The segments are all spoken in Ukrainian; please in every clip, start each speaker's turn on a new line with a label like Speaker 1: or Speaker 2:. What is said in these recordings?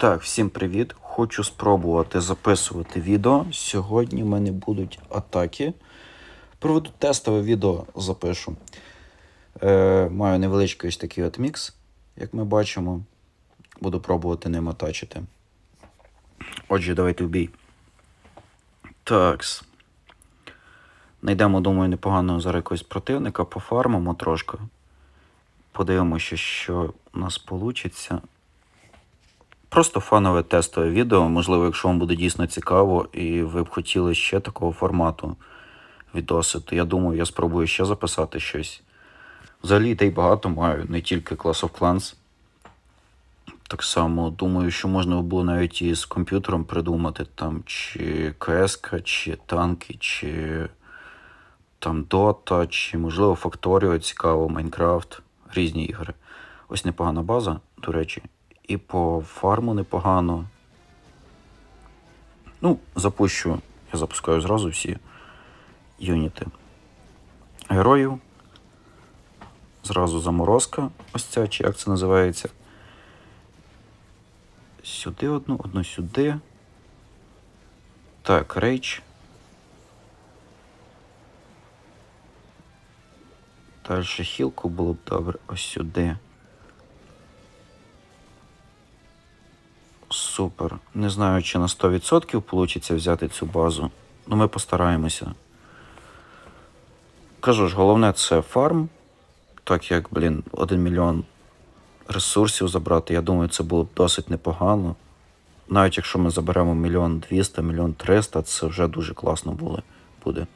Speaker 1: Так, всім привіт. Хочу спробувати записувати відео. Сьогодні в мене будуть атаки. Проведу тестове відео, запишу. Е, маю невеличкий ось такий от мікс, як ми бачимо. Буду пробувати ним атачити. Отже, давайте в бій. Такс. Найдемо, думаю, непоганого зараз якогось противника, пофармимо трошки. Подивимося, що у нас вийде. Просто фанове тестове відео. Можливо, якщо вам буде дійсно цікаво і ви б хотіли ще такого формату відоси, то я думаю, я спробую ще записати щось. Взагалі ідей багато маю, не тільки Class of Clans. Так само думаю, що можна було навіть і з комп'ютером придумати там чи КС, чи танки, чи там Dota, чи, можливо, Factorio цікаво, Майнкрафт, різні ігри. Ось непогана база, до речі. І по фарму непогано. Ну, запущу. Я запускаю зразу всі юніти. Героїв. Зразу заморозка. Ось ця, чи як це називається. Сюди одну, одну сюди. Так, рейдж. Далі хілку було б добре. Ось сюди. Супер. Не знаю, чи на 100% вийде взяти цю базу. Ну, ми постараємося. Кажу ж, головне це фарм. Так як, блін, 1 мільйон ресурсів забрати, я думаю, це було б досить непогано. Навіть якщо ми заберемо мільйон 200, мільйон 300, це вже дуже класно буде. буде.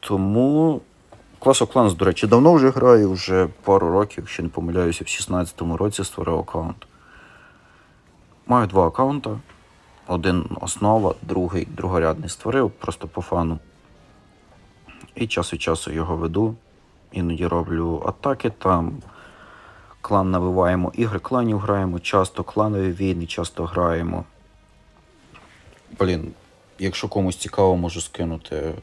Speaker 1: Тому Clash of Clans, до речі, давно вже граю, вже пару років, якщо не помиляюся, в 16-му році створив аккаунт. Маю два аккаунта. Один основа, другий другорядний створив, просто по фану. І час від часу його веду. Іноді роблю атаки там. Клан навиваємо, ігри кланів граємо, часто кланові війни, часто граємо. Блін, якщо комусь цікаво, можу скинути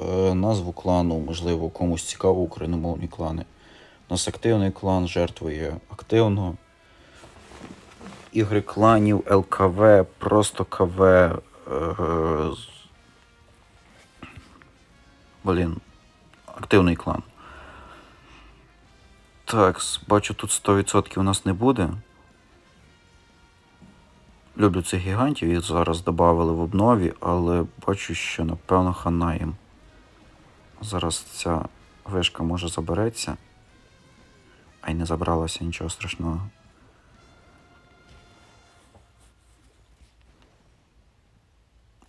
Speaker 1: е, назву клану, можливо, комусь цікаво україномовні клани. У нас активний клан жертвує активно ігри кланів, ЛКВ, просто КВ. Е, блін, активний клан. Так, бачу, тут 100% у нас не буде. Люблю цих гігантів, їх зараз додали в обнові, але бачу, що напевно хана їм. Зараз ця вишка може забереться. А й не забралася нічого страшного.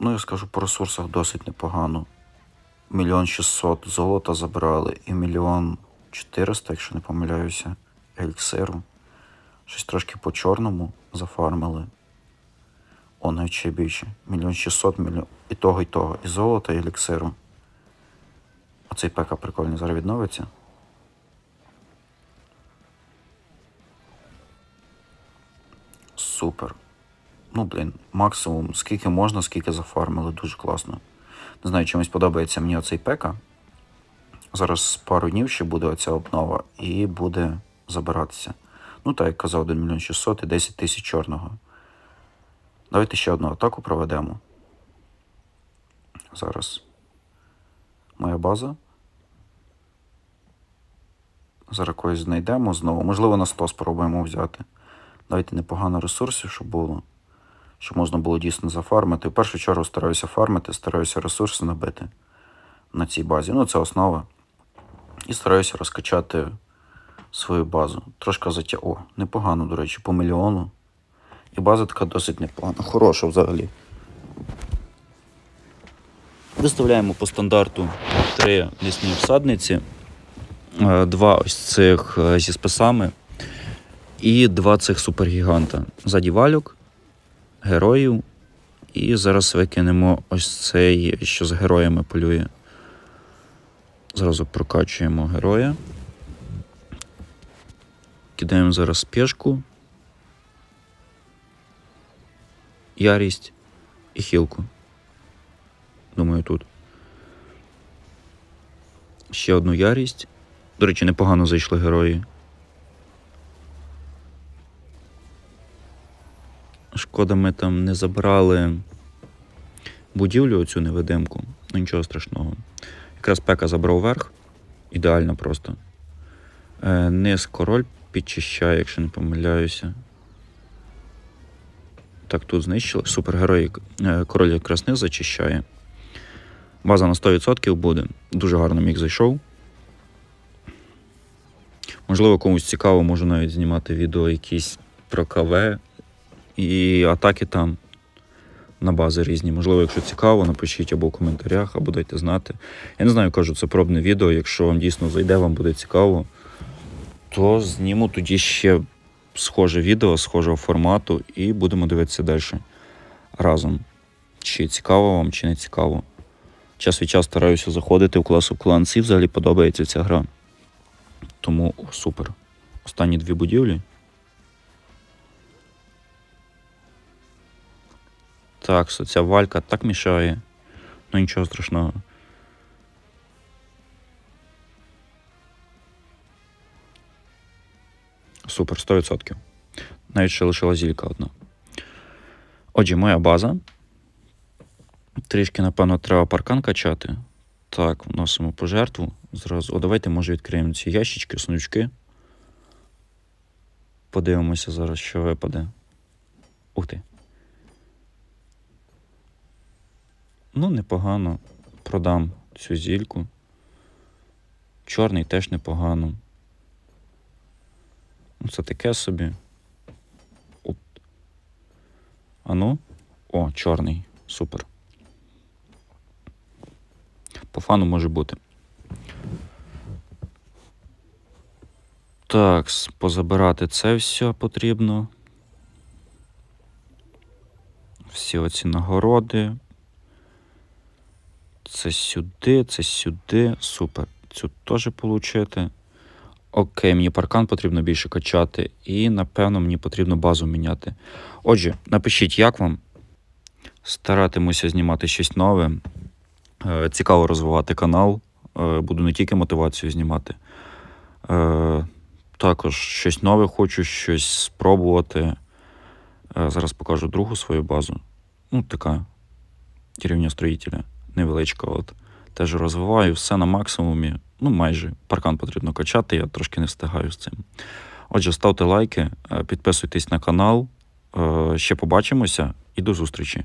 Speaker 1: Ну, я скажу по ресурсах досить непогано. Мільйон шістсот золота забрали і мільйон чотириста, якщо не помиляюся, еліксиру. Щось трошки по чорному зафармили. О, навіть ще більше. Мільйон шістсот, мільйон. І того, і того. І золота, і еліксиру. Оцей пека прикольний зараз відновиться. Супер. Ну, блін, максимум, скільки можна, скільки зафармили, дуже класно. Не знаю, чимось подобається мені оцей пека. Зараз пару днів ще буде оця обнова і буде забиратися. Ну, так, як казав, 1 мільйон 600 і 10 тисяч чорного. Давайте ще одну атаку проведемо. Зараз. Моя база. Зараз когось знайдемо знову. Можливо, на 100 спробуємо взяти. Давайте непогано ресурсів, щоб було. Щоб можна було дійсно зафармити. В першу чергу стараюся фармити, стараюся ресурси набити на цій базі. Ну, це основа. І стараюся розкачати свою базу. Трошки затя... О, непогано, до речі, по мільйону. І база така досить непогана. Хороша взагалі. Виставляємо по стандарту три лісні всадниці, е, два ось цих е, зі списами і два цих супергіганта. Ззаді валюк, героїв. І зараз викинемо ось цей, що з героями полює. Зразу прокачуємо героя. Кидаємо зараз пішку, ярість і хілку. Думаю, тут. Ще одну ярість. До речі, непогано зайшли герої. Шкода, ми там не забрали будівлю оцю невидимку. Ну нічого страшного. Якраз пека забрав верх. Ідеально просто. Е, низ король підчищає, якщо не помиляюся. Так, тут знищили. Супергерой е, король якраз низ зачищає. База на 100% буде. Дуже гарно міг зайшов. Можливо, комусь цікаво, можу навіть знімати відео якісь про КВ і атаки там на бази різні. Можливо, якщо цікаво, напишіть або в коментарях, або дайте знати. Я не знаю, кажу, це пробне відео. Якщо вам дійсно зайде, вам буде цікаво, то зніму тоді ще схоже відео, схожого формату, і будемо дивитися далі разом. Чи цікаво вам, чи не цікаво. Час від часу стараюся заходити в класу кланці, взагалі подобається ця гра. Тому супер. Останні дві будівлі. Так, що ця валька так мішає. Ну нічого страшного. Супер, 100%. Навіть ще лишила зілька одна. Отже, моя база. Трішки, напевно, треба паркан качати. Так, вносимо пожертву. Зразу. О, давайте, може, відкриємо ці ящички, сундучки. Подивимося зараз, що випаде. Ух ти. Ну, непогано. Продам цю зільку. Чорний теж непогано. Ну, це таке собі. От. А ну. О, чорний. Супер. По фану може бути. Так, позабирати це все потрібно. Всі оці нагороди. Це сюди, це сюди. Супер. Цю теж отримати. Окей, мені паркан потрібно більше качати, і, напевно, мені потрібно базу міняти. Отже, напишіть, як вам. Старатимуся знімати щось нове. Е, Цікаво розвивати канал. Е, Буду не тільки мотивацію знімати. Е, Також щось нове хочу, щось спробувати. Зараз покажу другу свою базу. Ну, така рівня строїтеля, невеличка. От. Теж розвиваю все на максимумі. Ну, майже. Паркан потрібно качати, я трошки не встигаю з цим. Отже, ставте лайки, е, підписуйтесь на канал. Е, Ще побачимося і до зустрічі.